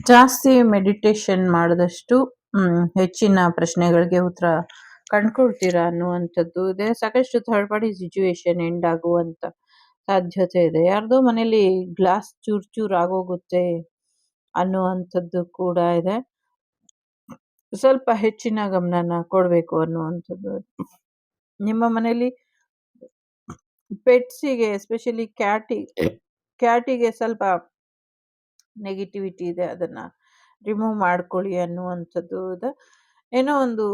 ಜಾಸ್ತಿ ಮೆಡಿಟೇಷನ್ ಮಾಡಿದಷ್ಟು ಹೆಚ್ಚಿನ ಪ್ರಶ್ನೆಗಳಿಗೆ ಉತ್ತರ ಕಂಡುಕೊಳ್ತೀರಾ ಅನ್ನುವಂಥದ್ದು ಇದೆ. ಸಾಕಷ್ಟು ಥರ್ಡ್ ಪಾರ್ಟಿ ಸಿಚುವೇಶನ್ ಎಂಡ್ ಆಗುವಂತ ಸಾಧ್ಯತೆ ಇದೆ. ಯಾರ್ದೋ ಮನೇಲಿ ಗ್ಲಾಸ್ ಚೂರ್ ಚೂರ್ ಆಗೋಗುತ್ತೆ ಅನ್ನುವಂಥದ್ದು ಕೂಡ ಇದೆ. ಸ್ವಲ್ಪ ಹೆಚ್ಚಿನ ಗಮನನ ಕೊಡಬೇಕು ಅನ್ನುವಂಥದ್ದು. ನಿಮ್ಮ ಮನೆಯಲ್ಲಿ ಪೆಟ್ಸಿಗೆ ಎಸ್ಪೆಷಲಿ ಕ್ಯಾಟಿಗೆ ಕ್ಯಾಟಿಗೆ ಸ್ವಲ್ಪ ನೆಗೆಟಿವಿಟಿ ಇದೆ ಅದನ್ನು ರಿಮೂವ್ ಮಾಡ್ಕೊಳ್ಳಿ ಅನ್ನುವಂಥದ್ದು ಇದೆ. ಏನೋ ಒಂದು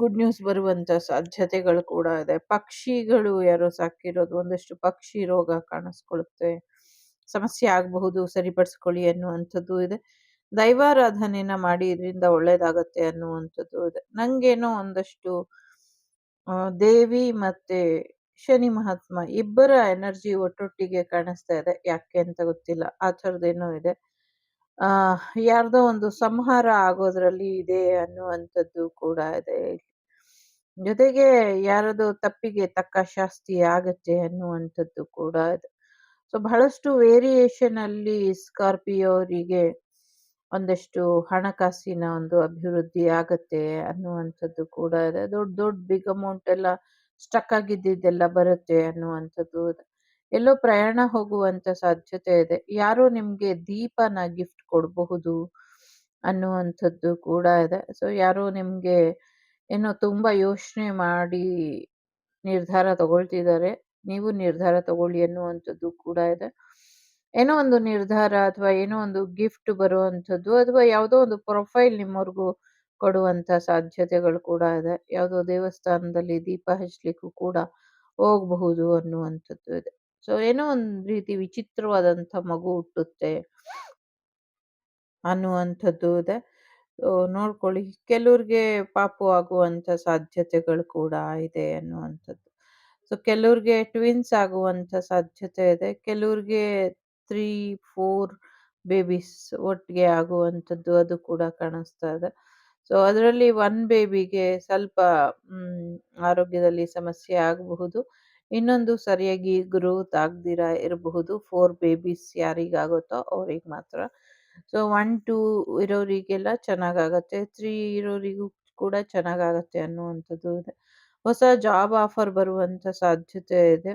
ಗುಡ್ ನ್ಯೂಸ್ ಬರುವಂಥ ಸಾಧ್ಯತೆಗಳು ಕೂಡ ಇದೆ. ಪಕ್ಷಿಗಳು ಯಾರೋ ಸಾಕಿರೋದು ಒಂದಷ್ಟು ಪಕ್ಷಿ ರೋಗ ಕಾಣಿಸ್ಕೊಳ್ಳುತ್ತೆ ಸಮಸ್ಯೆ ಆಗಬಹುದು ಸರಿಪಡಿಸ್ಕೊಳ್ಳಿ ಅನ್ನುವಂಥದ್ದು ಇದೆ. ದೈವಾರಾಧನೆನ ಮಾಡಿ ಇದರಿಂದ ಒಳ್ಳೇದಾಗತ್ತೆ ಅನ್ನುವಂಥದ್ದು ಇದೆ ನಂಗೇನೋ ಒಂದಷ್ಟು ದೇವಿ ಮತ್ತೆ ಶನಿ ಮಹಾತ್ಮ ಇಬ್ಬರ ಎನರ್ಜಿ ಒಟ್ಟೊಟ್ಟಿಗೆ ಕಾಣಿಸ್ತಾ ಇದೆ. ಯಾಕೆ ಅಂತ ಗೊತ್ತಿಲ್ಲ. ಆ ಥರದ್ದೇನೋ ಇದೆ. ಆ, ಯಾರ್ದೋ ಒಂದು ಸಂಹಾರ ಆಗೋದ್ರಲ್ಲಿ ಇದೆ ಅನ್ನುವಂಥದ್ದು ಕೂಡ ಇದೆ ಜೊತೆಗೆ ಯಾರದೋ ತಪ್ಪಿಗೆ ತಕ್ಕ ಶಾಸ್ತಿ ಆಗತ್ತೆ ಅನ್ನುವಂಥದ್ದು ಕೂಡ ಇದೆ. ಸೊ ಬಹಳಷ್ಟು ವೇರಿಯೇಷನ್ ಅಲ್ಲಿ ಸ್ಕಾರ್ಪಿಯೋ ಅವರಿಗೆ ಒಂದಷ್ಟು ಹಣಕಾಸಿನ ಒಂದು ಅಭಿವೃದ್ಧಿ ಆಗತ್ತೆ ಅನ್ನುವಂಥದ್ದು ಕೂಡ ಇದೆ. ದೊಡ್ಡ ದೊಡ್ಡ ಬಿಗ್ ಅಮೌಂಟ್ ಎಲ್ಲ ಸ್ಟಕ್ ಆಗಿದ್ದಿದ್ದೆಲ್ಲ ಬರುತ್ತೆ ಅನ್ನುವಂಥದ್ದು ಎಲ್ಲೋ ಪ್ರಯಾಣ ಹೋಗುವಂತ ಸಾಧ್ಯತೆ ಇದೆ. ಯಾರೋ ನಿಮ್ಗೆ ದೀಪನ ಗಿಫ್ಟ್ ಕೊಡಬಹುದು ಅನ್ನುವಂಥದ್ದು ಕೂಡ ಇದೆ. ಸೊ ಯಾರೋ ನಿಮ್ಗೆ ಏನೋ ತುಂಬಾ ಯೋಚನೆ ಮಾಡಿ ನಿರ್ಧಾರ ತಗೊಳ್ತಿದ್ದಾರೆ, ನೀವು ನಿರ್ಧಾರ ತಗೊಳ್ಳಿ ಅನ್ನುವಂಥದ್ದು ಕೂಡ ಇದೆ. ಏನೋ ಒಂದು ನಿರ್ಧಾರ ಅಥವಾ ಏನೋ ಒಂದು ಗಿಫ್ಟ್ ಬರುವಂಥದ್ದು ಅಥವಾ ಯಾವುದೋ ಒಂದು ಪ್ರೊಫೈಲ್ ನಿಮ್ಮವ್ರಿಗೂ ಕೊಡುವಂತ ಸಾಧ್ಯತೆಗಳು ಕೂಡ ಇದೆ. ಯಾವುದೋ ದೇವಸ್ಥಾನದಲ್ಲಿ ದೀಪ ಹಚ್ಚಲಿಕ್ಕೂ ಕೂಡ ಹೋಗಬಹುದು ಅನ್ನುವಂಥದ್ದು ಇದೆ. ಸೊ ಏನೋ ಒಂದು ರೀತಿ ವಿಚಿತ್ರವಾದಂಥ ಮಗು ಹುಟ್ಟುತ್ತೆ ಅನ್ನುವಂಥದ್ದು ಇದೆ. ನೋಡ್ಕೊಳ್ಳಿ, ಕೆಲವ್ರಿಗೆ ಪಾಪು ಆಗುವಂತ ಸಾಧ್ಯತೆಗಳು ಕೂಡ ಇದೆ ಅನ್ನುವಂಥದ್ದು. ಸೊ ಕೆಲವ್ರಿಗೆ ಟ್ವಿನ್ಸ್ ಆಗುವಂತ ಸಾಧ್ಯತೆ ಇದೆ. ಕೆಲವ್ರಿಗೆ ತ್ರೀ ಫೋರ್ ಬೇಬೀಸ್ ಒಟ್ಟಿಗೆ ಆಗುವಂಥದ್ದು ಅದು ಕೂಡ ಕಾಣಿಸ್ತಾ ಇದೆ ಸೊ ಅದರಲ್ಲಿ ಒನ್ ಬೇಬಿಗೆ ಸ್ವಲ್ಪ ಆರೋಗ್ಯದಲ್ಲಿ ಸಮಸ್ಯೆ ಆಗಬಹುದು. ಇನ್ನೊಂದು ಸರಿಯಾಗಿ ಗ್ರೋತ್ ಆಗದಿರ ಇರಬಹುದು. ಫೋರ್ ಬೇಬೀಸ್ ಯಾರಿಗಾಗುತ್ತೋ ಅವ್ರಿಗೆ ಮಾತ್ರ. ಸೊ ಒನ್ ಟೂ ಇರೋರಿಗೆಲ್ಲ ಚೆನ್ನಾಗಾಗತ್ತೆ. ತ್ರೀ ಇರೋರಿಗೂ ಕೂಡ ಚೆನ್ನಾಗಾಗತ್ತೆ ಅನ್ನುವಂಥದ್ದು ಇದೆ. ಹೊಸ ಜಾಬ್ ಆಫರ್ ಬರುವಂತ ಸಾಧ್ಯತೆ ಇದೆ.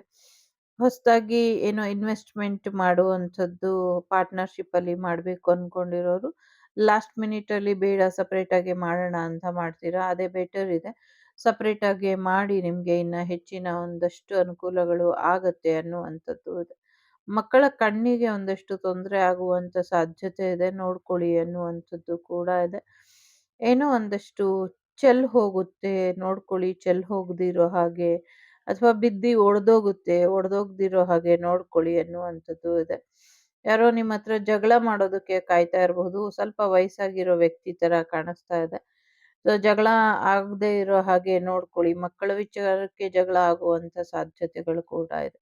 ಹೊಸದಾಗಿ ಏನೋ ಇನ್ವೆಸ್ಟ್ಮೆಂಟ್ ಮಾಡುವಂಥದ್ದು ಪಾರ್ಟ್ನರ್ಶಿಪ್ ಅಲ್ಲಿ ಮಾಡಬೇಕು ಅನ್ಕೊಂಡಿರೋರು, ಲಾಸ್ಟ್ ಮಿನಿಟ್ ಅಲ್ಲಿ ಬೇಡ ಸಪರೇಟ್ ಆಗಿ ಮಾಡೋಣ ಅಂತ ಮಾಡ್ತೀರಾ? ಅದೇ ಬೆಟರ್ ಇದೆ. ಸಪರೇಟ್ ಆಗಿ ಮಾಡಿ ನಿಮ್ಗೆ ಇನ್ನ ಹೆಚ್ಚಿನ ಒಂದಷ್ಟು ಅನುಕೂಲಗಳು ಆಗತ್ತೆ ಅನ್ನುವಂಥದ್ದು ಇದೆ. ಮಕ್ಕಳ ಕಣ್ಣಿಗೆ ಒಂದಷ್ಟು ತೊಂದರೆ ಆಗುವಂತ ಸಾಧ್ಯತೆ ಇದೆ. ನೋಡ್ಕೊಳ್ಳಿ ಅನ್ನುವಂಥದ್ದು ಕೂಡ ಇದೆ. ಏನೋ ಒಂದಷ್ಟು ಚೆಲ್ ಹೋಗುತ್ತೆ. ನೋಡ್ಕೊಳ್ಳಿ ಚೆಲ್ ಹೋಗದಿರೋ ಹಾಗೆ ಅಥವಾ ಬಿದ್ದಿ ಒಡೆದೋಗುತ್ತೆ ಒಡೆದೋಗ್ದಿರೋ ಹಾಗೆ ನೋಡ್ಕೊಳ್ಳಿ ಅನ್ನುವಂಥದ್ದು ಇದೆ. ಯಾರೋ ನಿಮ್ಮ ಹತ್ರ ಜಗಳ ಮಾಡೋದಕ್ಕೆ ಕಾಯ್ತಾ ಇರಬಹುದು, ಸ್ವಲ್ಪ ವಯಸ್ಸಾಗಿರೋ ವ್ಯಕ್ತಿ ತರ ಕಾಣಿಸ್ತಾ ಇದೆ. ಸೊ ಜಗಳ ಆಗದೆ ಇರೋ ಹಾಗೆ ನೋಡ್ಕೊಳ್ಳಿ, ಮಕ್ಕಳ ವಿಚಾರಕ್ಕೆ ಜಗಳ ಆಗುವಂತ ಸಾಧ್ಯತೆಗಳು ಕೂಡ ಇದೆ.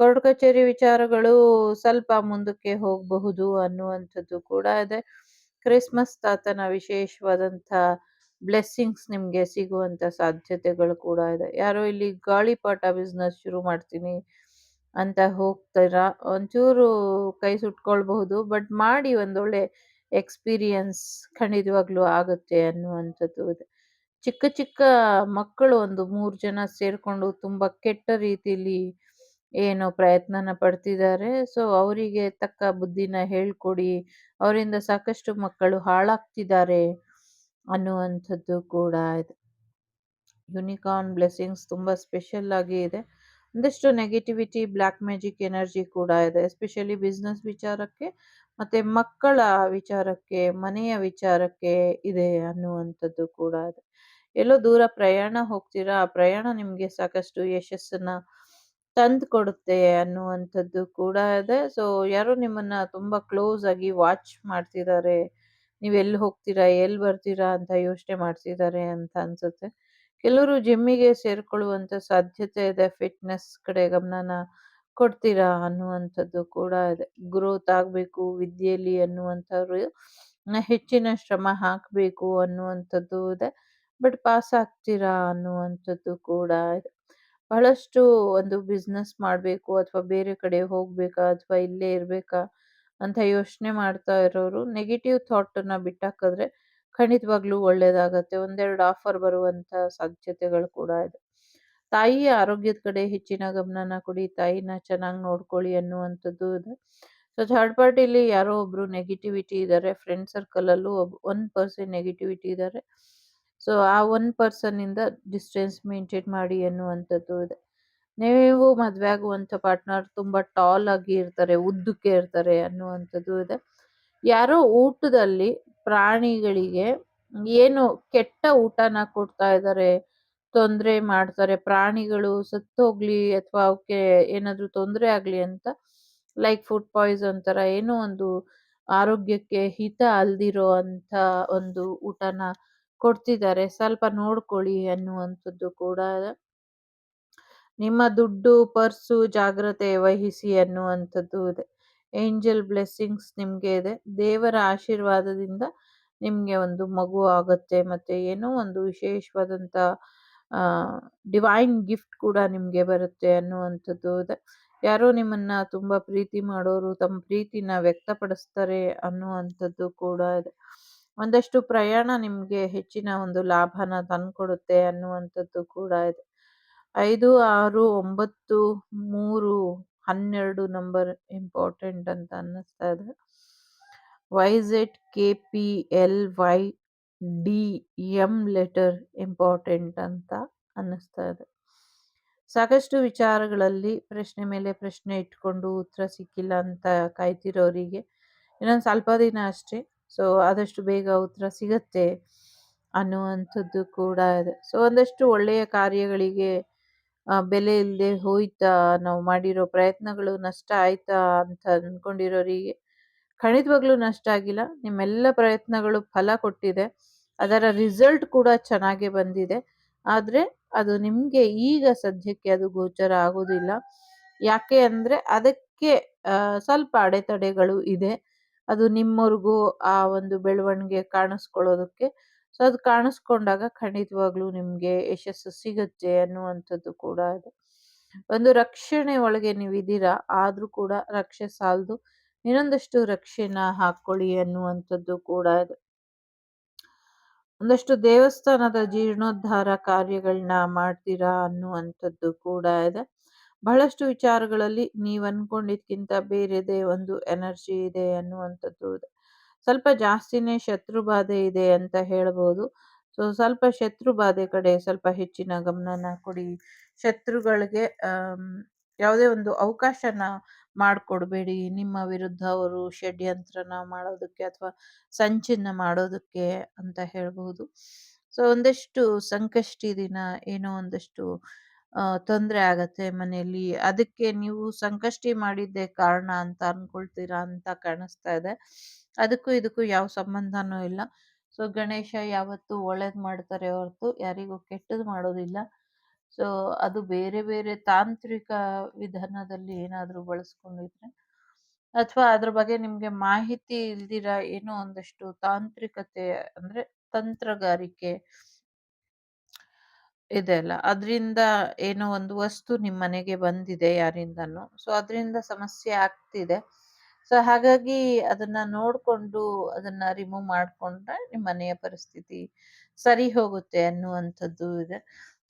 ಕೋರ್ಟ್ ಕಚೇರಿ ವಿಚಾರಗಳು ಸ್ವಲ್ಪ ಮುಂದಕ್ಕೆ ಹೋಗಬಹುದು ಅನ್ನುವಂಥದ್ದು ಕೂಡ ಇದೆ. ಕ್ರಿಸ್ಮಸ್ ತಾತನ ವಿಶೇಷವಾದಂಥ ಬ್ಲೆಸ್ಸಿಂಗ್ಸ್ ನಿಮ್ಗೆ ಸಿಗುವಂತ ಸಾಧ್ಯತೆಗಳು ಕೂಡ ಇದೆ. ಯಾರೋ ಇಲ್ಲಿ ಗಾಳಿಪಾಠ ಬಿಸ್ನೆಸ್ ಶುರು ಮಾಡ್ತೀನಿ ಅಂತ ಹೋಗ್ತೀರಾ? ಒಂಚೂರು ಕೈ ಸುಟ್ಕೊಳ್ಬಹುದು ಬಟ್ ಮಾಡಿ ಒಂದೊಳ್ಳೆ ಎಕ್ಸ್ಪೀರಿಯನ್ಸ್ ಖಂಡಿತವಾಗ್ಲೂ ಆಗುತ್ತೆ ಅನ್ನುವಂಥದ್ದು ಇದೆ. ಚಿಕ್ಕ ಚಿಕ್ಕ ಮಕ್ಕಳು ಒಂದು ಮೂರು ಜನ ಸೇರಿಕೊಂಡು ತುಂಬಾ ಕೆಟ್ಟ ರೀತಿಲಿ ಏನೋ ಪ್ರಯತ್ನನ ಪಡ್ತಿದ್ದಾರೆ. ಸೊ ಅವರಿಗೆ ತಕ್ಕ ಬುದ್ಧಿನ ಹೇಳ್ಕೊಡಿ, ಅವರಿಂದ ಸಾಕಷ್ಟು ಮಕ್ಕಳು ಹಾಳಾಗ್ತಿದ್ದಾರೆ ಅನ್ನುವಂಥದ್ದು ಕೂಡ ಇದೆ. ಯುನಿಕಾರ್ನ್ ಬ್ಲೆಸ್ಸಿಂಗ್ಸ್ ತುಂಬಾ ಸ್ಪೆಷಲ್ ಆಗಿ ಇದೆ. ಒಂದಷ್ಟು ನೆಗೆಟಿವಿಟಿ ಬ್ಲ್ಯಾಕ್ ಮ್ಯಾಜಿಕ್ ಎನರ್ಜಿ ಕೂಡ ಇದೆ. ಎಸ್ಪೆಷಲಿ ಬಿಸ್ನೆಸ್ ವಿಚಾರಕ್ಕೆ ಮತ್ತೆ ಮಕ್ಕಳ ವಿಚಾರಕ್ಕೆ, ಮನೆಯ ವಿಚಾರಕ್ಕೆ ಇದೆ ಅನ್ನುವಂಥದ್ದು ಕೂಡ ಇದೆ. ಎಲ್ಲೋ ದೂರ ಪ್ರಯಾಣ ಹೋಗ್ತೀರಾ? ಆ ಪ್ರಯಾಣ ನಿಮ್ಗೆ ಸಾಕಷ್ಟು ಯಶಸ್ಸನ್ನ ತಂದು ಕೊಡುತ್ತೆ ಅನ್ನುವಂಥದ್ದು ಕೂಡ ಇದೆ. ಸೊ ಯಾರೋ ನಿಮ್ಮನ್ನ ತುಂಬಾ ಕ್ಲೋಸ್ ಆಗಿ ವಾಚ್ ಮಾಡ್ತಿದ್ದಾರೆ. ನೀವ್ ಹೋಗ್ತೀರಾ, ಎಲ್ಲಿ ಬರ್ತೀರಾ ಅಂತ ಯೋಚನೆ ಮಾಡ್ತಿದ್ದಾರೆ ಅಂತ ಅನ್ಸುತ್ತೆ ಕೆಲವರು ಜಿಮ್ಮಿಗೆ ಸೇರ್ಕೊಳ್ಳುವಂತ ಸಾಧ್ಯತೆ ಇದೆ ಫಿಟ್ನೆಸ್ ಕಡೆ ಗಮನನ ಕೊಡ್ತೀರಾ ಅನ್ನುವಂಥದ್ದು ಕೂಡ ಇದೆ ಗ್ರೋತ್ ಆಗ್ಬೇಕು ವಿದ್ಯೆಯಲ್ಲಿ ಅನ್ನುವಂಥವ್ರು ಹೆಚ್ಚಿನ ಶ್ರಮ ಹಾಕಬೇಕು ಅನ್ನುವಂಥದ್ದು ಇದೆ ಬಟ್ ಪಾಸ್ ಆಗ್ತೀರಾ ಅನ್ನುವಂಥದ್ದು ಕೂಡ ಇದೆ. ಬಹಳಷ್ಟು ಒಂದು ಬಿಸ್ನೆಸ್ ಮಾಡಬೇಕು ಅಥವಾ ಬೇರೆ ಕಡೆ ಹೋಗ್ಬೇಕಾ ಅಥವಾ ಇಲ್ಲೇ ಇರ್ಬೇಕಾ ಅಂತ ಯೋಚನೆ ಮಾಡ್ತಾ ಇರೋರು ನೆಗೆಟಿವ್ ಥಾಟನ್ನ ಬಿಟ್ಟಾಕಿದ್ರೆ ಖಂಡಿತವಾಗ್ಲೂ ಒಳ್ಳೇದಾಗತ್ತೆ. ಒಂದೆರಡು ಆಫರ್ ಬರುವಂತ ಸಾಧ್ಯತೆಗಳು ಕೂಡ ಇದೆ. ತಾಯಿಯ ಆರೋಗ್ಯದ ಕಡೆ ಹೆಚ್ಚಿನ ಗಮನನ ಕೊಡಿ. ತಾಯಿನ ಚೆನ್ನಾಗಿ ನೋಡ್ಕೊಳ್ಳಿ ಅನ್ನುವಂಥದ್ದು ಇದೆ. ಸೊ ಥರ್ಡ್ ಪಾರ್ಟಿಲಿ ಯಾರೋ ಒಬ್ರು ನೆಗೆಟಿವಿಟಿ ಇದ್ದಾರೆ. ಫ್ರೆಂಡ್ ಸರ್ಕಲಲ್ಲೂ ಒಬ್ ಒನ್ ಪರ್ಸನ್ ನೆಗೆಟಿವಿಟಿ ಇದ್ದಾರೆ. ಸೊ ಆ ಒನ್ ಪರ್ಸನ್ನಿಂದ ಡಿಸ್ಟೆನ್ಸ್ ಮೇಂಟೈನ್ ಮಾಡಿ ಅನ್ನುವಂಥದ್ದು ಇದೆ. ನೀವು ಮದುವೆ ಆಗುವಂಥ ಪಾರ್ಟ್ನರ್ ತುಂಬಾ ಟಾಲ್ ಆಗಿ ಇರ್ತಾರೆ, ಉದ್ದಕ್ಕೆ ಇರ್ತಾರೆ ಅನ್ನುವಂಥದ್ದು ಇದೆ. ಯಾರೋ ಊಟದಲ್ಲಿ ಪ್ರಾಣಿಗಳಿಗೆ ಏನು ಕೆಟ್ಟ ಊಟನ ಕೊಡ್ತಾ ಇದ್ದಾರೆ, ತೊಂದರೆ ಮಾಡ್ತಾರೆ, ಪ್ರಾಣಿಗಳು ಸತ್ತೋಗ್ಲಿ ಅಥವಾ ಅವಕ್ಕೆ ಏನಾದ್ರು ತೊಂದರೆ ಆಗ್ಲಿ ಅಂತ ಲೈಕ್ ಫುಡ್ ಪಾಯ್ಸನ್ ತರ ಏನೋ ಒಂದು ಆರೋಗ್ಯಕ್ಕೆ ಹಿತ ಅಲ್ದಿರೋ ಅಂತ ಒಂದು ಊಟನ ಕೊಡ್ತಿದ್ದಾರೆ. ಸ್ವಲ್ಪ ನೋಡ್ಕೊಳ್ಳಿ ಅನ್ನುವಂಥದ್ದು ಕೂಡ. ನಿಮ್ಮ ದುಡ್ಡು, ಪರ್ಸು ಜಾಗ್ರತೆ ವಹಿಸಿ ಅನ್ನುವಂಥದ್ದು ಇದೆ. ಏಂಜಲ್ ಬ್ಲೆಸ್ಸಿಂಗ್ಸ್ ನಿಮಗೆ ಇದೆ. ದೇವರ ಆಶೀರ್ವಾದದಿಂದ ನಿಮಗೆ ಒಂದು ಮಗು ಆಗುತ್ತೆ. ಮತ್ತೆ ಏನೋ ಒಂದು ವಿಶೇಷವಾದಂತ ಡಿವೈನ್ ಗಿಫ್ಟ್ ಕೂಡ ನಿಮಗೆ ಬರುತ್ತೆ ಅನ್ನುವಂಥದ್ದು ಇದೆ. ಯಾರೋ ನಿಮ್ಮನ್ನ ತುಂಬಾ ಪ್ರೀತಿ ಮಾಡೋರು ತಮ್ಮ ಪ್ರೀತಿನ ವ್ಯಕ್ತಪಡಿಸ್ತಾರೆ ಅನ್ನುವಂಥದ್ದು ಕೂಡ ಇದೆ. ಒಂದಷ್ಟು ಪ್ರಯಾಣ ನಿಮಗೆ ಹೆಚ್ಚಿನ ಒಂದು ಲಾಭನ ತಂದುಕೊಡುತ್ತೆ ಅನ್ನುವಂಥದ್ದು ಕೂಡ ಇದೆ. 5, 6, 9, 3, 12 ನಂಬರ್ ಇಂಪಾರ್ಟೆಂಟ್ ಅಂತ ಅನ್ನಿಸ್ತಾ ಇದೆ. Y Z, K P, L Y, D, M letter important ಅಂತ ಅನ್ನಿಸ್ತಾ ಇದೆ. ಸಾಕಷ್ಟು ವಿಚಾರಗಳಲ್ಲಿ ಪ್ರಶ್ನೆ ಮೇಲೆ ಪ್ರಶ್ನೆ ಇಟ್ಕೊಂಡು ಉತ್ತರ ಸಿಕ್ಕಿಲ್ಲ ಅಂತ ಕಾಯ್ತಿರೋರಿಗೆ ಇನ್ನೊಂದು ಸ್ವಲ್ಪ ದಿನ ಅಷ್ಟೇ. ಸೊ ಆದಷ್ಟು ಬೇಗ ಉತ್ತರ ಸಿಗತ್ತೆ ಅನ್ನುವಂಥದ್ದು ಕೂಡ ಇದೆ. ಸೊ ಒಂದಷ್ಟು ಒಳ್ಳೆಯ ಕಾರ್ಯಗಳಿಗೆ ಆ ಬೆಲೆ ಇಲ್ಲದೆ ಹೋಯ್ತಾ, ನಾವು ಮಾಡಿರೋ ಪ್ರಯತ್ನಗಳು ನಷ್ಟ ಆಯ್ತಾ ಅಂತ ಅಂದ್ಕೊಂಡಿರೋರಿಗೆ ಖಂಡಿತವಾಗ್ಲೂ ನಷ್ಟ ಆಗಿಲ್ಲ. ನಿಮ್ಮೆಲ್ಲ ಪ್ರಯತ್ನಗಳು ಫಲ ಕೊಟ್ಟಿದೆ. ಅದರ ರಿಸಲ್ಟ್ ಕೂಡ ಚೆನ್ನಾಗೇ ಬಂದಿದೆ. ಆದ್ರೆ ಅದು ನಿಮಗೆ ಈಗ ಸದ್ಯಕ್ಕೆ ಅದು ಗೋಚರ ಆಗೋದಿಲ್ಲ. ಯಾಕೆ ಅಂದ್ರೆ ಅದಕ್ಕೆ ಸ್ವಲ್ಪ ಅಡೆತಡೆಗಳು ಇದೆ. ಅದು ನಿಮ್ಮವ್ರಿಗೂ ಆ ಒಂದು ಬೆಳವಣಿಗೆ ಕಾಣಿಸ್ಕೊಳ್ಳೋದಕ್ಕೆ. ಸೊ, ಅದು ಕಾಣಿಸ್ಕೊಂಡಾಗ ಖಂಡಿತವಾಗ್ಲೂ ನಿಮ್ಗೆ ಯಶಸ್ಸು ಸಿಗುತ್ತೆ ಅನ್ನುವಂಥದ್ದು ಕೂಡ ಇದೆ. ಒಂದು ರಕ್ಷಣೆ ಒಳಗೆ ನೀವಿದ್ದೀರಾ. ಆದ್ರೂ ಕೂಡ ರಕ್ಷೆ ಸಾಲದು, ಇನ್ನೊಂದಷ್ಟು ರಕ್ಷೆನ ಹಾಕ್ಕೊಳ್ಳಿ ಅನ್ನುವಂಥದ್ದು ಕೂಡ ಇದೆ. ಒಂದಷ್ಟು ದೇವಸ್ಥಾನದ ಜೀರ್ಣೋದ್ಧಾರ ಕಾರ್ಯಗಳನ್ನ ಮಾಡ್ತೀರಾ ಅನ್ನುವಂಥದ್ದು ಕೂಡ ಇದೆ. ಬಹಳಷ್ಟು ವಿಚಾರಗಳಲ್ಲಿ ನೀವು ಅನ್ಕೊಂಡಿದ್ಕಿಂತ ಬೇರೆದೇ ಒಂದು ಎನರ್ಜಿ ಇದೆ ಅನ್ನುವಂಥದ್ದು ಇದೆ. ಸ್ವಲ್ಪ ಜಾಸ್ತಿನೇ ಶತ್ರು ಬಾಧೆ ಇದೆ ಅಂತ ಹೇಳ್ಬೋದು. ಸೊ, ಸ್ವಲ್ಪ ಶತ್ರು ಬಾಧೆ ಕಡೆ ಸ್ವಲ್ಪ ಹೆಚ್ಚಿನ ಗಮನನ ಕೊಡಿ. ಶತ್ರುಗಳಿಗೆ ಯಾವುದೇ ಒಂದು ಅವಕಾಶನ ಮಾಡಿಕೊಡ್ಬೇಡಿ ನಿಮ್ಮ ವಿರುದ್ಧ ಅವರು ಷಡ್ಯಂತ್ರನ ಮಾಡೋದಕ್ಕೆ ಅಥವಾ ಸಂಚಿನ ಮಾಡೋದಕ್ಕೆ ಅಂತ ಹೇಳ್ಬೋದು ಸೊ, ಒಂದಷ್ಟು ಸಂಕಷ್ಟಿ ದಿನ ಏನೋ ಒಂದಷ್ಟು ತೊಂದ್ರೆ ಆಗತ್ತೆ ಮನೆಯಲ್ಲಿ. ಅದಕ್ಕೆ ನೀವು ಸಂಕಷ್ಟಿ ಮಾಡಿದ್ದೇ ಕಾರಣ ಅಂತ ಅನ್ಕೊಳ್ತೀರಾ ಅಂತ ಕಾಣಿಸ್ತಾ ಇದೆ. ಅದಕ್ಕೂ ಇದಕ್ಕೂ ಯಾವ ಸಂಬಂಧನೂ ಇಲ್ಲ. ಸೊ, ಗಣೇಶ ಯಾವತ್ತು ಒಳ್ಳೇದ್ ಮಾಡ್ತಾರೆ ಹೊರತು ಯಾರಿಗೂ ಕೆಟ್ಟದ್ ಮಾಡೋದಿಲ್ಲ. ಸೊ, ಅದು ಬೇರೆ ಬೇರೆ ತಾಂತ್ರಿಕ ವಿಧಾನದಲ್ಲಿ ಏನಾದ್ರೂ ಬಳಸ್ಕೊಂಡಿದ್ರೆ ಅಥವಾ ಅದ್ರ ಬಗ್ಗೆ ನಿಮ್ಗೆ ಮಾಹಿತಿ ಇಲ್ದಿರ ಏನೋ ಒಂದಷ್ಟು ತಾಂತ್ರಿಕತೆ ಅಂದ್ರೆ ತಂತ್ರಗಾರಿಕೆ ಇದೆ ಅಲ್ಲ ಅದ್ರಿಂದ ಏನೋ ಒಂದು ವಸ್ತು ನಿಮ್ ಮನೆಗೆ ಬಂದಿದೆ ಯಾರಿಂದನೋ. ಸೊ, ಅದ್ರಿಂದ ಸಮಸ್ಯೆ ಆಗ್ತಿದೆ. ಸೊ, ಹಾಗಾಗಿ ಅದನ್ನ ನೋಡ್ಕೊಂಡು ಅದನ್ನ ರಿಮೂವ್ ಮಾಡ್ಕೊಂಡ್ರೆ ನಿಮ್ ಮನೆಯ ಪರಿಸ್ಥಿತಿ ಸರಿ ಹೋಗುತ್ತೆ ಅನ್ನುವಂಥದ್ದು ಇದೆ.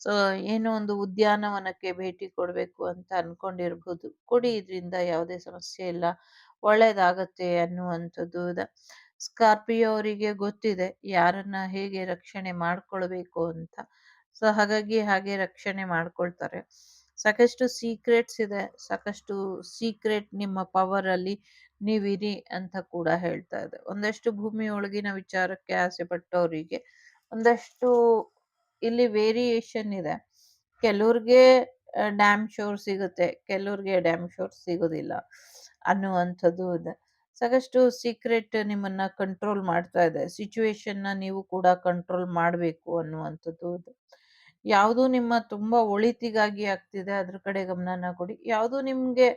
ಸೊ, ಏನೋ ಒಂದು ಉದ್ಯಾನವನಕ್ಕೆ ಭೇಟಿ ಕೊಡ್ಬೇಕು ಅಂತ ಅನ್ಕೊಂಡಿರ್ಬೋದು. ಕೊಡಿ, ಇದ್ರಿಂದ ಯಾವುದೇ ಸಮಸ್ಯೆ ಇಲ್ಲ. ಒಳ್ಳೇದಾಗತ್ತೆ ಅನ್ನುವಂಥದ್ದು ಇದೆ. ಸ್ಕಾರ್ಪಿಯೋ ಅವರಿಗೆ ಗೊತ್ತಿದೆ ಯಾರನ್ನ ಹೇಗೆ ರಕ್ಷಣೆ ಮಾಡ್ಕೊಳ್ಬೇಕು ಅಂತ. ಸೊ, ಹಾಗಾಗಿ ಹಾಗೆ ರಕ್ಷಣೆ ಮಾಡ್ಕೊಳ್ತಾರೆ. ಸಾಕಷ್ಟು ಸೀಕ್ರೆಟ್ಸ್ ಇದೆ. ಸಾಕಷ್ಟು ಸೀಕ್ರೆಟ್ ನಿಮ್ಮ ಪವರ್ ಅಲ್ಲಿ ನೀವಿರಿ ಅಂತ ಕೂಡ ಹೇಳ್ತಾ ಇದೆ. ಒಂದಷ್ಟು ಭೂಮಿ ಒಳಗಿನ ವಿಚಾರಕ್ಕೆ ಆಸೆ ಪಟ್ಟವರಿಗೆ ಒಂದಷ್ಟು ಇಲ್ಲಿ ವೇರಿಯೇಷನ್ ಇದೆ. ಕೆಲವ್ರಿಗೆ ಡ್ಯಾಮ್ ಶೋರ್ ಸಿಗುತ್ತೆ. ಕೆಲವ್ರಿಗೆ ಡ್ಯಾಮ್ ಶೋರ್ ಸಿಗೋದಿಲ್ಲ ಅನ್ನುವಂಥದ್ದು ಇದೆ. ಸಾಕಷ್ಟು ಸೀಕ್ರೆಟ್ ನಿಮ್ಮನ್ನ ಕಂಟ್ರೋಲ್ ಮಾಡ್ತಾ ಇದೆ. ಸಿಚುಯೇಷನ್‌ನ ನೀವು ಕೂಡ ಕಂಟ್ರೋಲ್ ಮಾಡಬೇಕು ಅನ್ನುವಂಥದ್ದು ಇದು ಯಾವುದು ನಿಮ್ಮ ತುಂಬಾ ಒಳಿತಿಗಾಗಿ ಆಗ್ತಿದೆ ಅದ್ರ ಕಡೆ ಗಮನನ ಕೊಡಿ. ಯಾವುದು ನಿಮ್ಗೆ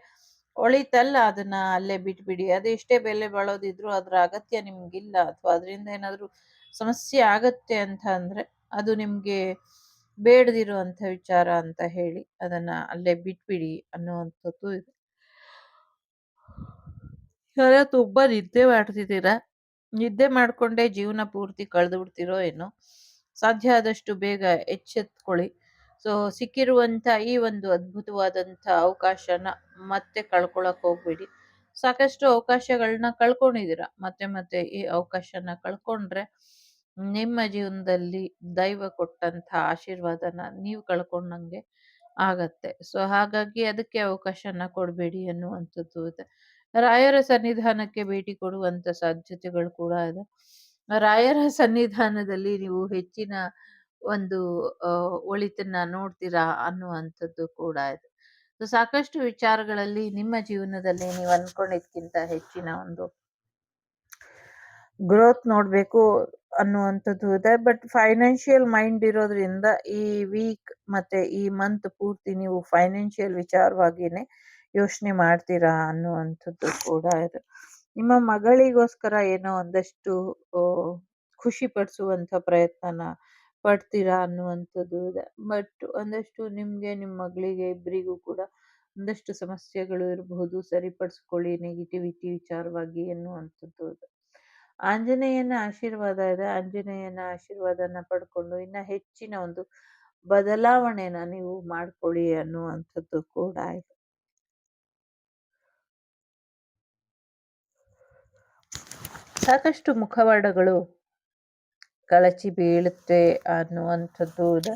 ಒಳಿತಲ್ಲ ಅದನ್ನ ಅಲ್ಲೇ ಬಿಟ್ಬಿಡಿ. ಅದು ಎಷ್ಟೇ ಬೆಲೆ ಬಾಳೋದಿದ್ರು ಅದ್ರ ಅಗತ್ಯ ನಿಮ್ಗಿಲ್ಲ ಅಥವಾ ಅದರಿಂದ ಏನಾದ್ರು ಸಮಸ್ಯೆ ಆಗತ್ತೆ ಅಂತ ಅಂದ್ರೆ ಅದು ನಿಮಗೆ ಬೇಡದಿರುವಂತ ವಿಚಾರ ಅಂತ ಹೇಳಿ ಅದನ್ನ ಅಲ್ಲೇ ಬಿಟ್ಬಿಡಿ ಅನ್ನುವಂಥದ್ದು ಇದೆ ಯಾರ ತುಂಬ ನಿದ್ದೆ ಮಾಡ್ತಿದ್ದೀರಾ? ನಿದ್ದೆ ಮಾಡ್ಕೊಂಡೇ ಜೀವನ ಪೂರ್ತಿ ಕಳೆದು ಬಿಡ್ತಿರೋ ಏನೋ? ಸಾಧ್ಯ ಆದಷ್ಟು ಬೇಗ ಎಚ್ಚೆತ್ಕೊಳ್ಳಿ. ಸೊ, ಸಿಕ್ಕಿರುವಂಥ ಈ ಒಂದು ಅದ್ಭುತವಾದಂಥ ಅವಕಾಶನ ಮತ್ತೆ ಕಳ್ಕೊಳಕ್ ಹೋಗ್ಬೇಡಿ. ಸಾಕಷ್ಟು ಅವಕಾಶಗಳನ್ನ ಕಳ್ಕೊಂಡಿದ್ದೀರಾ? ಮತ್ತೆ ಮತ್ತೆ ಈ ಅವಕಾಶನ ಕಳ್ಕೊಂಡ್ರೆ ನಿಮ್ಮ ಜೀವನದಲ್ಲಿ ದೈವ ಕೊಟ್ಟಂತ ಆಶೀರ್ವಾದನ ನೀವು ಕಳ್ಕೊಂಡಂಗೆ ಆಗತ್ತೆ. ಸೊ, ಹಾಗಾಗಿ ಅದಕ್ಕೆ ಅವಕಾಶನ ಕೊಡಬೇಡಿ ಅನ್ನುವಂಥದ್ದು ಇದೆ. ರಾಯರ ಸನ್ನಿಧಾನಕ್ಕೆ ಭೇಟಿ ಕೊಡುವಂತ ಸಾಧ್ಯತೆಗಳು ಕೂಡ ಇದೆ. ರಾಯರ ಸನ್ನಿಧಾನದಲ್ಲಿ ನೀವು ಹೆಚ್ಚಿನ ಒಂದು ಒಳಿತನ್ನ ನೋಡ್ತೀರಾ ಅನ್ನುವಂಥದ್ದು ಕೂಡ ಇದೆ. ಸೊ, ಸಾಕಷ್ಟು ವಿಚಾರಗಳಲ್ಲಿ ನಿಮ್ಮ ಜೀವನದಲ್ಲಿ ನೀವು ಅನ್ಕೊಂಡಿದ್ಕಿಂತ ಹೆಚ್ಚಿನ ಒಂದು ಗ್ರೋತ್ ನೋಡಬೇಕು ಅನ್ನುವಂಥದ್ದು ಇದೆ. ಬಟ್ ಫೈನಾನ್ಷಿಯಲ್ ಮೈಂಡ್ ಇರೋದ್ರಿಂದ ಈ ವೀಕ್ ಮತ್ತೆ ಈ ಮಂತ್ ಪೂರ್ತಿ ನೀವು ಫೈನಾನ್ಷಿಯಲ್ ವಿಚಾರವಾಗಿನೇ ಯೋಚನೆ ಮಾಡ್ತೀರಾ ಅನ್ನುವಂಥದ್ದು ಕೂಡ ಇದೆ. ನಿಮ್ಮ ಮಗಳಿಗೋಸ್ಕರ ಏನೋ ಒಂದಷ್ಟು ಖುಷಿ ಪಡಿಸುವಂಥ ಪ್ರಯತ್ನನ ಪಡ್ತೀರಾ ಅನ್ನುವಂಥದ್ದು ಇದೆ. ಬಟ್ ಒಂದಷ್ಟು ನಿಮಗೆ, ನಿಮ್ಮ ಮಗಳಿಗೆ ಇಬ್ಬರಿಗೂ ಕೂಡ ಒಂದಷ್ಟು ಸಮಸ್ಯೆಗಳು ಇರಬಹುದು ಸರಿಪಡಿಸ್ಕೊಳ್ಳಿ ನೆಗೆಟಿವಿಟಿ ವಿಚಾರವಾಗಿ ಎನ್ನುವಂಥದ್ದು ಇದೆ. ಆಂಜನೇಯನ ಆಶೀರ್ವಾದ ಇದೆ. ಆಂಜನೇಯನ ಆಶೀರ್ವಾದನ ಪಡ್ಕೊಂಡು ಇನ್ನ ಹೆಚ್ಚಿನ ಒಂದು ಬದಲಾವಣೆನ ನೀವು ಮಾಡ್ಕೊಳ್ಳಿ ಅನ್ನುವಂಥದ್ದು ಕೂಡ ಇದೆ. ಸಾಕಷ್ಟು ಮುಖವಾಡಗಳು ಕಳಚಿ ಬೀಳುತ್ತೆ ಅನ್ನುವಂಥದ್ದು ಇದೆ.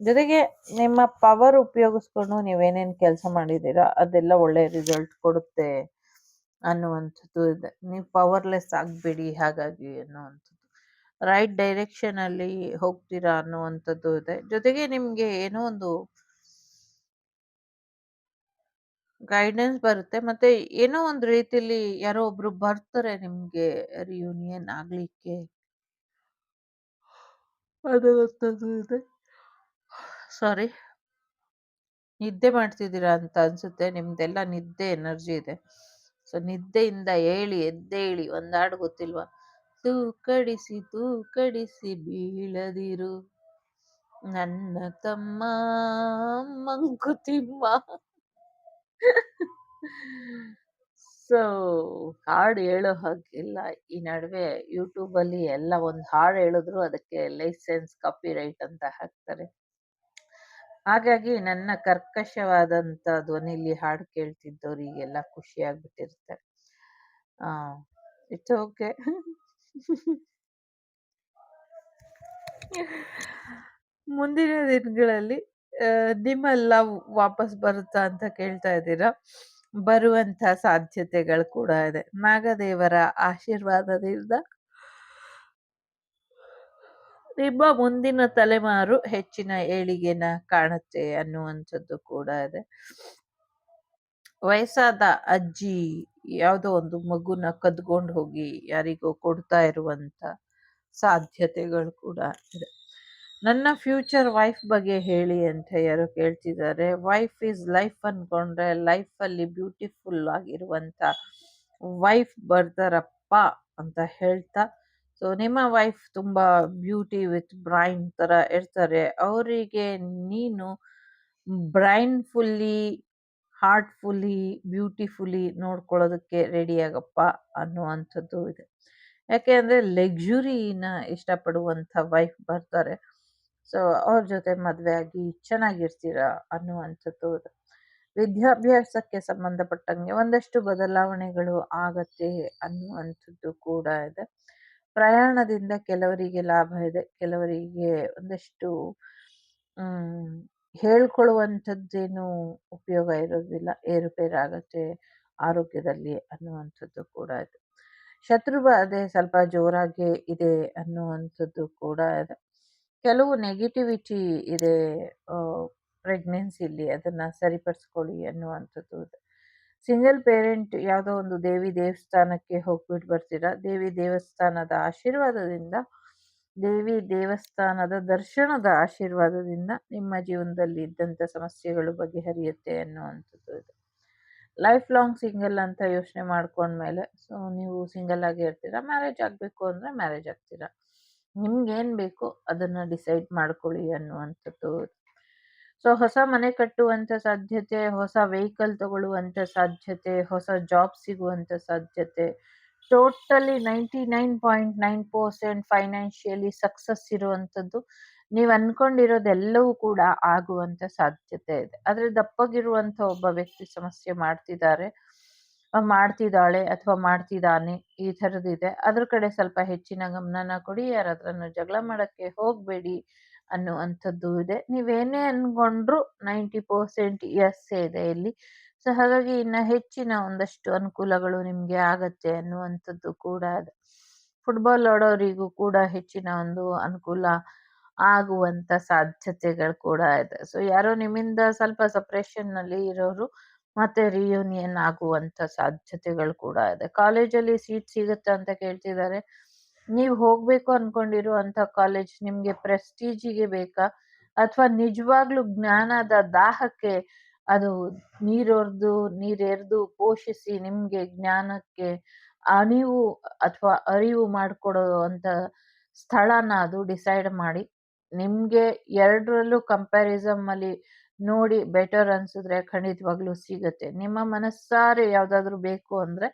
ಜೊತೆಗೆ ನಿಮ್ಮ ಪವರ್ ಉಪಯೋಗಿಸ್ಕೊಂಡು ನೀವೇನೇನು ಕೆಲಸ ಮಾಡಿದ್ದೀರಾ, ಅದೆಲ್ಲ ಒಳ್ಳೆ ರಿಸಲ್ಟ್ ಕೊಡುತ್ತೆ ಅನ್ನುವಂಥದ್ದು ಇದೆ. ನೀವು ಪವರ್ಲೆಸ್ ಆಗಬೇಡಿ ಹಾಗಾಗಿ ಅನ್ನುವಂಥದ್ದು. ರೈಟ್ ಡೈರೆಕ್ಷನಲ್ಲಿ ಹೋಗ್ತೀರಾ ಅನ್ನುವಂಥದ್ದು ಇದೆ. ಜೊತೆಗೆ ನಿಮಗೆ ಏನೋ ಒಂದು ಗೈಡೆನ್ಸ್ ಬರುತ್ತೆ. ಮತ್ತೆ ಏನೋ ಒಂದು ರೀತಿಲಿ ಯಾರೋ ಒಬ್ರು ಬರ್ತಾರೆ ನಿಮ್ಗೆ ರಿಯೂನಿಯನ್ ಆಗ್ಲಿಕ್ಕೆ. ಅನ್ನುವಂಥದ್ದು ಇದೆ ಸಾರಿ ನಿದ್ದೆ ಮಾಡ್ತಿದ್ದೀರಾ ಅಂತ ಅನ್ಸುತ್ತೆ. ನಿಮ್ದೆಲ್ಲ ನಿದ್ದೆ ಎನರ್ಜಿ ಇದೆ. ಸೊ ನಿದ್ದೆಯಿಂದ ಏಳಿ ಎದ್ದೇಳಿ ಒಂದಾಡು ಗೊತ್ತಿಲ್ವಾ? ತೂಕಡಿಸಿ ತೂಕಡಿಸಿ ಬೀಳದಿರು. ನನ್ನ ತಮ್ಮ ಮಂಕುತಿಮ್ಮ ಸೊ ಹಾಡು ಹೇಳೋ ಹಾಗಿಲ್ಲ ಈ ನಡುವೆ ಯೂಟ್ಯೂಬಲ್ಲಿ ಎಲ್ಲ ಒಂದು ಹಾಡು ಹೇಳಿದ್ರು, ಅದಕ್ಕೆ ಲೈಸೆನ್ಸ್ ಕಾಪಿ ರೈಟ್ ಅಂತ ಹಾಕ್ತಾರೆ. ಹಾಗಾಗಿ ನನ್ನ ಕರ್ಕಶವಾದಂಥ ಧ್ವನಿಲಿ ಹಾಡು ಕೇಳ್ತಿದ್ದವರಿಗೆಲ್ಲ ಖುಷಿ ಆಗ್ಬಿಟ್ಟಿರುತ್ತೆ ಆ ಇಟ್ಸ್ ಓಕೆ ಮುಂದಿನ ದಿನಗಳಲ್ಲಿ ನಿಮ್ಮ ಲವ್ ವಾಪಸ್ ಬರುತ್ತಾ ಅಂತ ಕೇಳ್ತಾ ಇದ್ದೀರಾ? ಬರುವಂತ ಸಾಧ್ಯತೆಗಳು ಕೂಡ ಇದೆ. ನಾಗದೇವರ ಆಶೀರ್ವಾದದಿಂದ ನಿಮ್ಮ ಮುಂದಿನ ತಲೆಮಾರು ಹೆಚ್ಚಿನ ಏಳಿಗೆನ ಕಾಣುತ್ತೆ ಅನ್ನುವಂಥದ್ದು ಕೂಡ ಇದೆ. ವಯಸ್ಸಾದ ಅಜ್ಜಿ ಯಾವುದೋ ಒಂದು ಮಗುನ ಕದ್ಕೊಂಡು ಹೋಗಿ ಯಾರಿಗೋ ಕೊಡ್ತಾ ಇರುವಂತ ಸಾಧ್ಯತೆಗಳು ಕೂಡ ಇದೆ. ನನ್ನ ಫ್ಯೂಚರ್ ವೈಫ್ ಬಗ್ಗೆ ಹೇಳಿ ಅಂತ ಯಾರು ಕೇಳ್ತಿದ್ದಾರೆ. ವೈಫ್ ಇಸ್ ಲೈಫ್ ಅನ್ಕೊಂಡ್ರೆ ಲೈಫಲ್ಲಿ ಬ್ಯೂಟಿಫುಲ್ ಆಗಿರುವಂತ ವೈಫ್ ಬರ್ತಾರಪ್ಪ ಅಂತ ಹೇಳ್ತಾ, ಸೊ ನಿಮ್ಮ ವೈಫ್ ತುಂಬ ಬ್ಯೂಟಿ ವಿತ್ ಬ್ರೈನ್ ತರ ಇರ್ತಾರೆ. ಅವರಿಗೆ ನೀನು ಬ್ರೈನ್ ಫುಲ್ಲಿ ಹಾರ್ಟ್ಫುಲ್ಲಿ, ಬ್ಯೂಟಿಫುಲ್ಲಿ ನೋಡ್ಕೊಳ್ಳೋದಕ್ಕೆ ರೆಡಿಯಾಗಪ್ಪ ಅನ್ನುವಂಥದ್ದು ಇದೆ. ಯಾಕೆ ಅಂದರೆ ಲಕ್ಸುರಿನ ಇಷ್ಟಪಡುವಂಥ ವೈಫ್ ಬರ್ತಾರೆ. ಸೊ ಅವ್ರ ಜೊತೆ ಮದುವೆ ಆಗಿ ಚೆನ್ನಾಗಿರ್ತೀರಾ ಅನ್ನುವಂಥದ್ದು. ವಿದ್ಯಾಭ್ಯಾಸಕ್ಕೆ ಸಂಬಂಧಪಟ್ಟಂಗೆ ಒಂದಷ್ಟು ಬದಲಾವಣೆಗಳು ಆಗತ್ತೆ ಅನ್ನುವಂಥದ್ದು ಕೂಡ ಇದೆ. ಪ್ರಯಾಣದಿಂದ ಕೆಲವರಿಗೆ ಲಾಭ ಇದೆ, ಕೆಲವರಿಗೆ ಒಂದಷ್ಟು ಹೇಳ್ಕೊಳ್ಳುವಂಥದ್ದೇನು ಉಪಯೋಗ ಇರೋದಿಲ್ಲ, ಏರುಪೇರಾಗತ್ತೆ ಆರೋಗ್ಯದಲ್ಲಿ ಅನ್ನುವಂಥದ್ದು ಕೂಡ ಇದೆ. ಶತ್ರು ಬಾಧೆ ಸ್ವಲ್ಪ ಜೋರಾಗಿ ಇದೆ ಅನ್ನುವಂಥದ್ದು ಕೂಡ ಇದೆ. ಕೆಲವು ನೆಗೆಟಿವಿಟಿ ಇದೆ ಪ್ರೆಗ್ನೆನ್ಸಿಲಿ ಅದನ್ನು ಸರಿಪಡಿಸ್ಕೊಳ್ಳಿ ಅನ್ನುವಂಥದ್ದು ಸಿಂಗಲ್ ಪೇರೆಂಟ್ ಯಾವುದೋ ಒಂದು ದೇವಿ ದೇವಸ್ಥಾನಕ್ಕೆ ಹೋಗ್ಬಿಟ್ಟು ಬರ್ತೀರಾ, ದೇವಿ ದೇವಸ್ಥಾನದ ಆಶೀರ್ವಾದದಿಂದ, ದೇವಿ ದೇವಸ್ಥಾನದ ದರ್ಶನದ ಆಶೀರ್ವಾದದಿಂದ ನಿಮ್ಮ ಜೀವನದಲ್ಲಿ ಇದ್ದಂಥ ಸಮಸ್ಯೆಗಳು ಬಗೆಹರಿಯುತ್ತೆ ಅನ್ನುವಂಥದ್ದು ಇದು. ಲೈಫ್ ಲಾಂಗ್ ಸಿಂಗಲ್ ಅಂತ ಯೋಚನೆ ಮಾಡ್ಕೊಂಡ್ಮೇಲೆ ಸೊ ನೀವು ಸಿಂಗಲ್ ಆಗಿ ಇರ್ತೀರಾ ಮ್ಯಾರೇಜ್ ಆಗಬೇಕು ಅಂದರೆ ಮ್ಯಾರೇಜ್ ಆಗ್ತೀರಾ. ನಿಮ್ಗೇನು ಬೇಕೋ ಅದನ್ನು ಡಿಸೈಡ್ ಮಾಡ್ಕೊಳ್ಳಿ ಅನ್ನುವಂಥದ್ದು. ಸೊ, ಹೊಸ ಮನೆ ಕಟ್ಟುವಂಥ ಸಾಧ್ಯತೆ, ಹೊಸ ವೆಹಿಕಲ್ ತಗೊಳ್ಳುವಂಥ ಸಾಧ್ಯತೆ, ಹೊಸ ಜಾಬ್ ಸಿಗುವಂಥ ಸಾಧ್ಯತೆ, totally ninety nine point nine percent financially success ಇರುವಂಥದ್ದು, ನೀವು ಅನ್ಕೊಂಡಿರೋದೆಲ್ಲವೂ ಕೂಡ ಆಗುವಂಥ ಸಾಧ್ಯತೆ ಇದೆ. ಆದರೆ ದಪ್ಪಗಿರುವಂಥ ಒಬ್ಬ ವ್ಯಕ್ತಿ ಸಮಸ್ಯೆ ಮಾಡ್ತಿದ್ದಾರೆ. ಮಾಡ್ತಿದ್ದಾಳೆ ಅಥವಾ ಮಾಡ್ತಿದ್ದಾನೆ ಈ ಥರದಿದೆ ಅದ್ರ ಕಡೆ ಸ್ವಲ್ಪ ಹೆಚ್ಚಿನ ಗಮನನ ಕೊಡಿ ಯಾರಾದ್ರೂ ಜಗಳ ಮಾಡೋಕ್ಕೆ ಹೋಗಬೇಡಿ ಅನ್ನುವಂಥದ್ದು ಇದೆ. ನೀವೇನೇ ಅನ್ಕೊಂಡ್ರು ನೈಂಟಿ ಪರ್ಸೆಂಟ್ ಎಸ್ ಇದೆ ಇಲ್ಲಿ. ಸೊ ಹಾಗಾಗಿ ಇನ್ನು ಹೆಚ್ಚಿನ ಒಂದಷ್ಟು ಅನುಕೂಲಗಳು ನಿಮಗೆ ಆಗತ್ತೆ ಅನ್ನುವಂಥದ್ದು ಕೂಡ ಇದೆ. ಫುಟ್ಬಾಲ್ ಆಡೋರಿಗೂ ಕೂಡ ಹೆಚ್ಚಿನ ಒಂದು ಅನುಕೂಲ ಆಗುವಂಥ ಸಾಧ್ಯತೆಗಳು ಕೂಡ ಇದೆ. ಸೊ ಯಾರೋ ನಿಮ್ಮಿಂದ ಸ್ವಲ್ಪ ಸಪ್ರೇಷನ್ನಲ್ಲಿ ಇರೋರು ಮತ್ತೆ ರಿಯೂನಿಯನ್ ಆಗುವಂತ ಸಾಧ್ಯತೆಗಳು ಕೂಡ ಇದೆ. ಕಾಲೇಜಲ್ಲಿ ಸೀಟ್ ಸಿಗುತ್ತೆ ಅಂತ ಕೇಳ್ತಿದ್ದಾರೆ. ನೀವು ಹೋಗ್ಬೇಕು ಅನ್ಕೊಂಡಿರುವಂತ ಕಾಲೇಜ್ ನಿಮ್ಗೆ ಪ್ರೆಸ್ಟೀಜಿಗೆ ಬೇಕಾ? ಅಥವಾ ನಿಜವಾಗ್ಲೂ ಜ್ಞಾನದ ದಾಹಕ್ಕೆ ಅದು ನೀರೊರ್ದು, ನೀರೆರೆದು ಪೋಷಿಸಿ ನಿಮ್ಗೆ ಜ್ಞಾನಕ್ಕೆ ಅರಿವು ಅಥವಾ ಅರಿವು ಮಾಡಿಕೊಡೋ ಅಂತ ಸ್ಥಳನ ಅದು ಡಿಸೈಡ್ ಮಾಡಿ. ನಿಮ್ಗೆ ಎರಡರಲ್ಲೂ ಕಂಪ್ಯಾರಿಸಮ್ ಅಲ್ಲಿ ನೋಡಿ ಬೆಟರ್ ಅನ್ಸಿದ್ರೆ ಖಂಡಿತವಾಗ್ಲೂ ಸಿಗತ್ತೆ. ನಿಮ್ಮ ಮನಸ್ಸಾರೆ ಯಾವುದಾದ್ರೂ ಬೇಕು ಅಂದ್ರೆ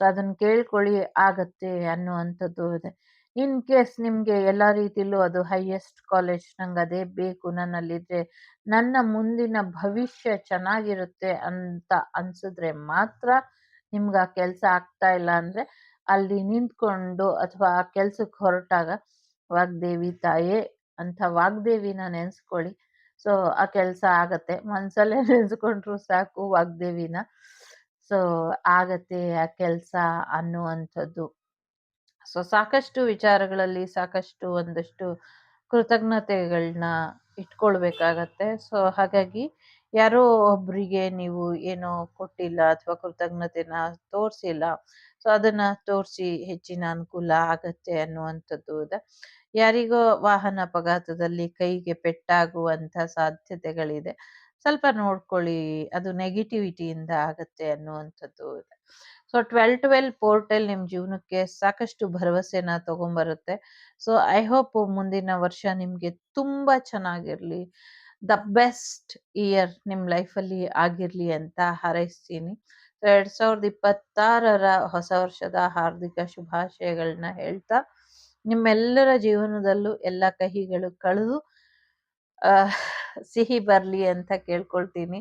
ಸೊ ಅದನ್ನ ಕೇಳ್ಕೊಳ್ಳಿ ಆಗತ್ತೆ ಅನ್ನುವಂಥದ್ದು ಇದೆ. ಇನ್ ಕೇಸ್ ನಿಮಗೆ ಎಲ್ಲಾ ರೀತಿಲೂ ಅದು ಹೈಯೆಸ್ಟ್ ಕಾಲೇಜ್ ನಂಗೆ ಅದೇ ಬೇಕು, ನನ್ನಲ್ಲಿದ್ರೆ ನನ್ನ ಮುಂದಿನ ಭವಿಷ್ಯ ಚೆನ್ನಾಗಿರುತ್ತೆ ಅಂತ ಅನ್ಸಿದ್ರೆ ಮಾತ್ರ ನಿಮ್ಗೆ ಆ ಕೆಲಸ ಆಗ್ತಾ ಇಲ್ಲ ಅಂದ್ರೆ ಅಲ್ಲಿ ನಿಂತ್ಕೊಂಡು ಅಥವಾ ಆ ಕೆಲ್ಸಕ್ಕೆ ಹೊರಟಾಗ, ವಾಗ್ದೇವಿ ತಾಯೇ ಅಂತ ವಾಗ್ದೇವಿನ ನೆನ್ಸ್ಕೊಳ್ಳಿ. ಸೊ, ಆ ಕೆಲಸ ಆಗತ್ತೆ. ಮನ್ಸಲ್ಲೇ ನೆನ್ಸ್ಕೊಂಡ್ರು ಸಾಕು ವಾಗ್ದೇವಿನ. ಸೊ, ಆಗತ್ತೆ ಆ ಕೆಲಸ ಅನ್ನುವಂಥದ್ದು. ಸೊ, ಸಾಕಷ್ಟು ವಿಚಾರಗಳಲ್ಲಿ ಸಾಕಷ್ಟು ಒಂದಷ್ಟು ಕೃತಜ್ಞತೆಗಳನ್ನ ಇಟ್ಕೊಳ್ಬೇಕಾಗತ್ತೆ. ಸೊ, ಹಾಗಾಗಿ ಯಾರೋ ಒಬ್ಬರಿಗೆ ನೀವು ಏನೋ ಕೊಟ್ಟಿಲ್ಲ ಅಥವಾ ಕೃತಜ್ಞತೆನ ತೋರಿಸಿಲ್ಲ, ಸೊ, ಅದನ್ನ ತೋರಿಸಿ ಹೆಚ್ಚಿನ ಅನುಕೂಲ ಆಗತ್ತೆ ಅನ್ನುವಂಥದ್ದು ಇದೆ. ಯಾರಿಗೋ ವಾಹನ ಅಪಘಾತದಲ್ಲಿ ಕೈಗೆ ಪೆಟ್ಟಾಗುವಂಥ ಸಾಧ್ಯತೆಗಳಿದೆ. ಸ್ವಲ್ಪ ನೋಡ್ಕೊಳ್ಳಿ, ಅದು ನೆಗೆಟಿವಿಟಿಯಿಂದ ಆಗತ್ತೆ ಅನ್ನುವಂಥದ್ದು ಇದೆ. ಸೊ, ಟ್ವೆಲ್ ಟ್ವೆಲ್ ಪೋರ್ಟಲ್ ನಿಮ್ಮ ಜೀವನಕ್ಕೆ ಸಾಕಷ್ಟು ಭರವಸೆನ ತಗೊಂಬರುತ್ತೆ. ಸೊ, ಐ ಹೋಪ್ ಮುಂದಿನ ವರ್ಷ ನಿಮಗೆ ತುಂಬ ಚೆನ್ನಾಗಿರಲಿ. ದ ಬೆಸ್ಟ್ ಇಯರ್ ನಿಮ್ಮ ಲೈಫಲ್ಲಿ ಆಗಿರಲಿ ಅಂತ ಹಾರೈಸ್ತೀನಿ. ಎರಡ್ ಸಾವಿರದ ಇಪ್ಪತ್ತಾರರ ಹೊಸ ವರ್ಷದ ಹಾರ್ದಿಕ ಶುಭಾಶಯಗಳನ್ನ ಹೇಳ್ತಾ ನಿಮ್ಮೆಲ್ಲರ ಜೀವನದಲ್ಲೂ ಎಲ್ಲ ಕಹಿಗಳು ಕಳೆದು ಸಿಹಿ ಬರಲಿ ಅಂತ ಕೇಳ್ಕೊಳ್ತೀನಿ.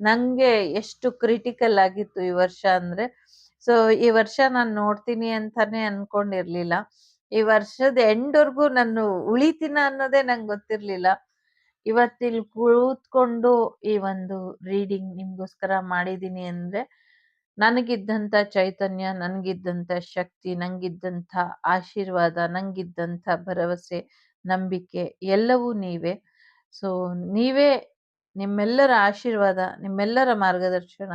ನನಗೆ ಎಷ್ಟು ಕ್ರಿಟಿಕಲ್ ಆಗಿತ್ತು ಈ ವರ್ಷ ಅಂದರೆ ಸೊ ಈ ವರ್ಷ ನಾನು ನೋಡ್ತೀನಿ ಅಂತಾನೆ ಅನ್ಕೊಂಡಿರ್ಲಿಲ್ಲ. ಈ ವರ್ಷದ ಎಂಡ್ವರೆಗೂ ನಾನು ಉಳಿತೀನ ಅನ್ನೋದೇ ನಂಗೆ ಗೊತ್ತಿರಲಿಲ್ಲ. ಇವತ್ತಿಲ್ಲಿ ಕೂತ್ಕೊಂಡು ಈ ಒಂದು ರೀಡಿಂಗ್ ನಿಮ್ಗೋಸ್ಕರ ಮಾಡಿದ್ದೀನಿ ಅಂದರೆ ನನಗಿದ್ದಂಥ ಚೈತನ್ಯ, ನನಗಿದ್ದಂಥ ಶಕ್ತಿ ನನಗಿದ್ದಂಥ ಆಶೀರ್ವಾದ ನನಗಿದ್ದಂಥ ಭರವಸೆ, ನಂಬಿಕೆ ಎಲ್ಲವೂ ನೀವೇ. ಸೊ ನೀವೇ ನಿಮ್ಮೆಲ್ಲರ ಆಶೀರ್ವಾದ, ನಿಮ್ಮೆಲ್ಲರ ಮಾರ್ಗದರ್ಶನ,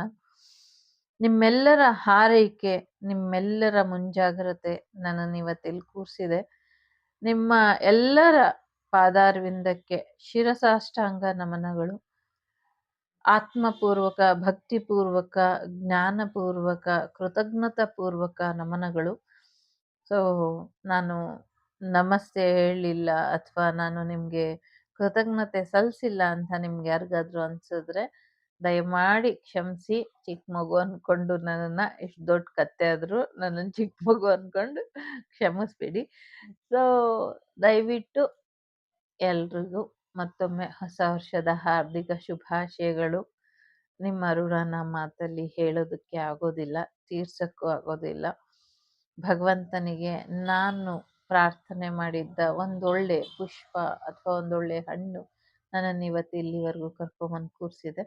ನಿಮ್ಮೆಲ್ಲರ ಹಾರೈಕೆ, ನಿಮ್ಮೆಲ್ಲರ ಮುಂಜಾಗ್ರತೆ ನನ್ನನ್ನು ಇವತ್ತಿಲ್ಲಿ ಕೂರಿಸಿದೆ. ನಿಮ್ಮ ಎಲ್ಲರ ಪಾದಾರ್ವಿಂದಕ್ಕೆ ಶಿರಸಾಷ್ಟಾಂಗ ನಮನಗಳು. ಆತ್ಮಪೂರ್ವಕ, ಭಕ್ತಿಪೂರ್ವಕ, ಜ್ಞಾನಪೂರ್ವಕ, ಕೃತಜ್ಞತಾಪೂರ್ವಕ ನಮನಗಳು. ಸೊ ನಾನು ನಮಸ್ತೆ ಹೇಳಿಲ್ಲ ಅಥವಾ ನಾನು ನಿಮಗೆ ಕೃತಜ್ಞತೆ ಸಲ್ಲಿಸಿಲ್ಲ ಅಂತ ನಿಮ್ಗೆ ಯಾರಿಗಾದ್ರೂ ಅನ್ಸಿದ್ರೆ ದಯಮಾಡಿ ಕ್ಷಮಿಸಿ. ಚಿಕ್ಕ ಮಗು ಅಂದ್ಕೊಂಡು ನನ್ನನ್ನು ಎಷ್ಟು ದೊಡ್ಡ ಕತ್ತೆ ಆದರೂ ನನ್ನನ್ನು ಚಿಕ್ಕ ಮಗು ಅಂದ್ಕೊಂಡು ಕ್ಷಮಿಸ್ಬಿಡಿ. ಸೊ ದಯವಿಟ್ಟು ಎಲ್ರಿಗೂ ಮತ್ತೊಮ್ಮೆ ಹೊಸ ವರ್ಷದ ಹಾರ್ದಿಕ ಶುಭಾಶಯಗಳು. ನಿಮ್ಮ ಋಣನ ಮಾತಲ್ಲಿ ಹೇಳೋದಕ್ಕೆ ಆಗೋದಿಲ್ಲ, ತೀರ್ಸಕ್ಕೂ ಆಗೋದಿಲ್ಲ. ಭಗವಂತನಿಗೆ ನಾನು ಪ್ರಾರ್ಥನೆ ಮಾಡಿದ್ದ ಒಂದೊಳ್ಳೆ ಪುಷ್ಪ ಅಥವಾ ಒಂದೊಳ್ಳೆ ಹಣ್ಣು ನನ್ನನ್ನು ಇವತ್ತು ಇಲ್ಲಿವರೆಗೂ ಕರ್ಕೊಂಬಂದು ಕೂರಿಸಿದೆ.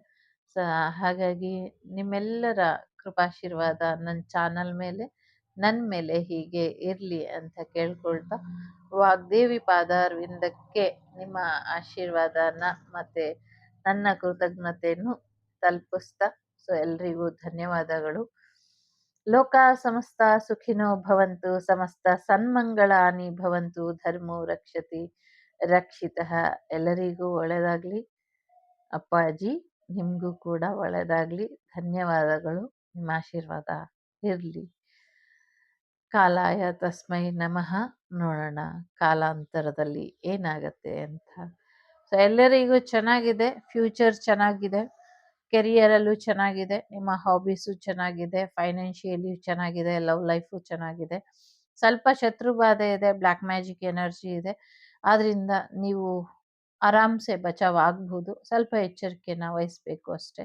ಸ ಹಾಗಾಗಿ ನಿಮ್ಮೆಲ್ಲರ ಕೃಪಾಶೀರ್ವಾದ ನನ್ನ ಚಾನಲ್ ಮೇಲೆ ನನ್ನ ಮೇಲೆ ಹೀಗೆ ಇರಲಿ ಅಂತ ಕೇಳ್ಕೊಳ್ತಾ, ವಾಗ್ದೇವಿ ಪಾದಾರವಿಂದಕ್ಕೆ ನಿಮ್ಮ ಆಶೀರ್ವಾದನ ಮತ್ತು ನನ್ನ ಕೃತಜ್ಞತೆಯನ್ನು ತಲುಪಿಸ್ತಾ, ಸೊ ಎಲ್ರಿಗೂ ಧನ್ಯವಾದಗಳು. ಲೋಕ ಸಮಸ್ತ ಸುಖಿನೋ ಭವಂತು, ಸಮಸ್ತ ಸನ್ಮಂಗಳಾನಿ ಭವಂತು, ಧರ್ಮೋ ರಕ್ಷತಿ ರಕ್ಷಿತ. ಎಲ್ಲರಿಗೂ ಒಳ್ಳೆಯದಾಗಲಿ ಅಪ್ಪಾಜಿ, ನಿಮಗೂ ಕೂಡ ಒಳ್ಳೆಯದಾಗಲಿ ಧನ್ಯವಾದಗಳು. ನಿಮ್ಮ ಆಶೀರ್ವಾದ ಇರಲಿ. ಕಾಲಾಯ ತಸ್ಮೈ ನಮಃ ನೋಡೋಣ ಕಾಲಾಂತರದಲ್ಲಿ ಏನಾಗತ್ತೆ ಅಂತ. ಸೊ ಎಲ್ಲರಿಗೂ ಚೆನ್ನಾಗಿದೆ, ಫ್ಯೂಚರ್ ಚೆನ್ನಾಗಿದೆ, ಕೆರಿಯರಲ್ಲೂ ಚೆನ್ನಾಗಿದೆ, ನಿಮ್ಮ ಹಾಬೀಸು ಚೆನ್ನಾಗಿದೆ, ಫೈನಾನ್ಷಿಯಲಿ ಚೆನ್ನಾಗಿದೆ, ಲವ್ ಲೈಫು ಚೆನ್ನಾಗಿದೆ. ಸ್ವಲ್ಪ ಶತ್ರು ಬಾಧೆ ಇದೆ ಬ್ಲ್ಯಾಕ್ ಮ್ಯಾಜಿಕ್ ಎನರ್ಜಿ ಇದೆ. ಆದ್ದರಿಂದ ನೀವು ಆರಾಮ್ಸೆ ಬಚಾವ್ ಆಗ್ಬೋದು. ಸ್ವಲ್ಪ ಎಚ್ಚರಿಕೆನ ವಹಿಸ್ಬೇಕು ಅಷ್ಟೇ.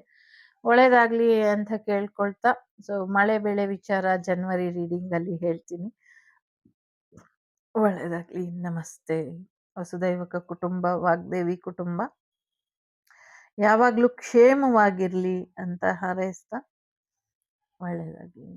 ಒಳ್ಳೇದಾಗ್ಲಿ ಅಂತ ಕೇಳ್ಕೊಳ್ತಾ ಸೊ ಮಳೆ ಬೆಳೆ ವಿಚಾರ ಜನವರಿ ರೀಡಿಂಗಲ್ಲಿ ಹೇಳ್ತೀನಿ. ಒಳ್ಳೇದಾಗ್ಲಿ, ನಮಸ್ತೆ. ವಸುದೈವಕ ಕುಟುಂಬ, ವಾಗ್ದೇವಿ ಕುಟುಂಬ. ಯಾವಾಗಲೂ ಕ್ಷೇಮವಾಗಿರ್ಲಿ ಅಂತ ಹಾರೈಸ್ತಾ, ಒಳ್ಳೇದಾಗ್ಲಿ.